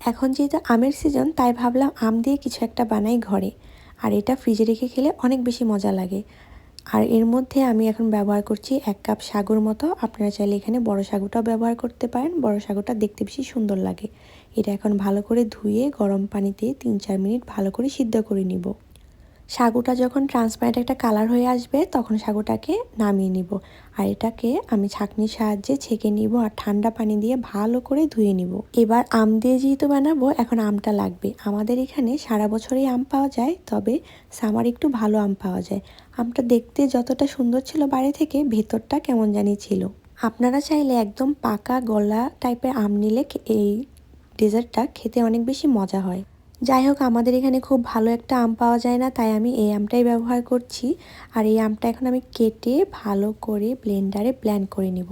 এখন যেহেতু আমের সিজন তাই ভাবলাম আম দিয়ে কিছু একটা বানাই ঘরে। আর এটা ফ্রিজে রেখে খেলে অনেক বেশি মজা লাগে। আর এর মধ্যে আমি এখন ব্যবহার করছি এক কাপ সাগর মতো। আপনারা চাইলে এখানে বড় সাগুটাও ব্যবহার করতে পারেন। বড় সাগুটা দেখতে বেশি সুন্দর লাগে। এটা এখন ভালো করে ধুয়ে গরম পানিতে তিন চার মিনিট ভালো করে সিদ্ধ করে নিব। সাগুটা যখন ট্রান্সপারেন্ট একটা কালার হয়ে আসবে, তখন সাগুটাকে নামিয়ে নিব। আর এটাকে আমি ছাঁকনির সাহায্যে ছেঁকে নিব আর ঠান্ডা পানি দিয়ে ভালো করে ধুয়ে নিব। এবার আম দিয়ে যেহেতু বানাবো, এখন আমটা লাগবে। আমাদের এখানে সারা বছরই আম পাওয়া যায়, তবে সামার একটু ভালো আম পাওয়া যায়। আমটা দেখতে যতটা সুন্দর ছিল বাইরে থেকে, ভেতরটা কেমন জানি ছিল। আপনারা চাইলে একদম পাকা গলা টাইপের আম নিলে এই ডেজার্টটা খেতে অনেক বেশি মজা হয়। যাই হোক, আমাদের এখানে খুব ভালো একটা আম পাওয়া যায় না, তাই আমি এই আমটাই ব্যবহার করছি। আর এই আমটা এখন আমি কেটে ভালো করে ব্লেন্ডারে ব্ল্যান্ড করে নিব।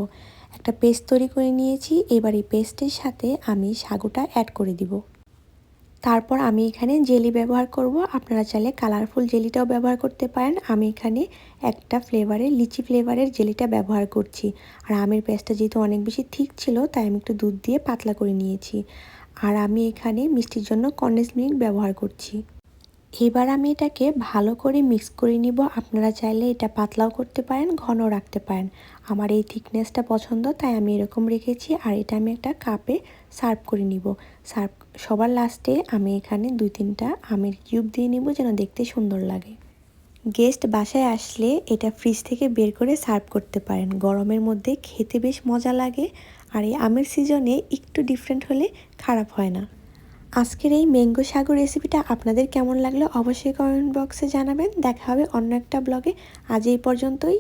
একটা পেস্ট তৈরি করে নিয়েছি, এবার এই পেস্টের সাথে আমি সাগুটা অ্যাড করে দিব। তারপর আমি এখানে জেলি ব্যবহার করব। আপনারা চাইলে কালারফুল জেলিটাও ব্যবহার করতে পারেন। আমি এখানে একটা ফ্লেভারের লিচি ফ্লেভারের জেলিটা ব্যবহার করছি। আর আমের পেস্টটা যেহেতু অনেক বেশি ঠিক ছিল, তাই আমি একটু দুধ দিয়ে পাতলা করে নিয়েছি। আর আমি এখানে মিষ্টির জন্য কন্ডেন্স মিল্ক ব্যবহার করছি। এবার আমি এটাকে ভালো করে মিক্স করে নিব। আপনারা চাইলে এটা পাতলাও করতে পারেন ঘন রাখতে পারেন। আমার এই থিকনেসটা পছন্দ, তাই আমি এরকম রেখেছি। আর এটা আমি একটা কাপে সার্ভ করে নিব। সার্ভ, সবার লাস্টে আমি এখানে দুই তিনটা আমের কিউব দিয়ে নিব যেন দেখতে সুন্দর লাগে। গেস্ট বাসায় আসলে এটা ফ্রিজ থেকে বের করে সার্ভ করতে পারেন। গরমের মধ্যে খেতে বেশ মজা লাগে আর এই আমের সিজনে একটু ডিফারেন্ট হলে খারাপ হয় না। আজকের এই ম্যাঙ্গো সাগর রেসিপিটা আপনাদের কেমন লাগল অবশ্যই কমেন্ট বক্সে জানাবেন। দেখা হবে অন্য একটা ব্লগে আজ এই পর্যন্তই।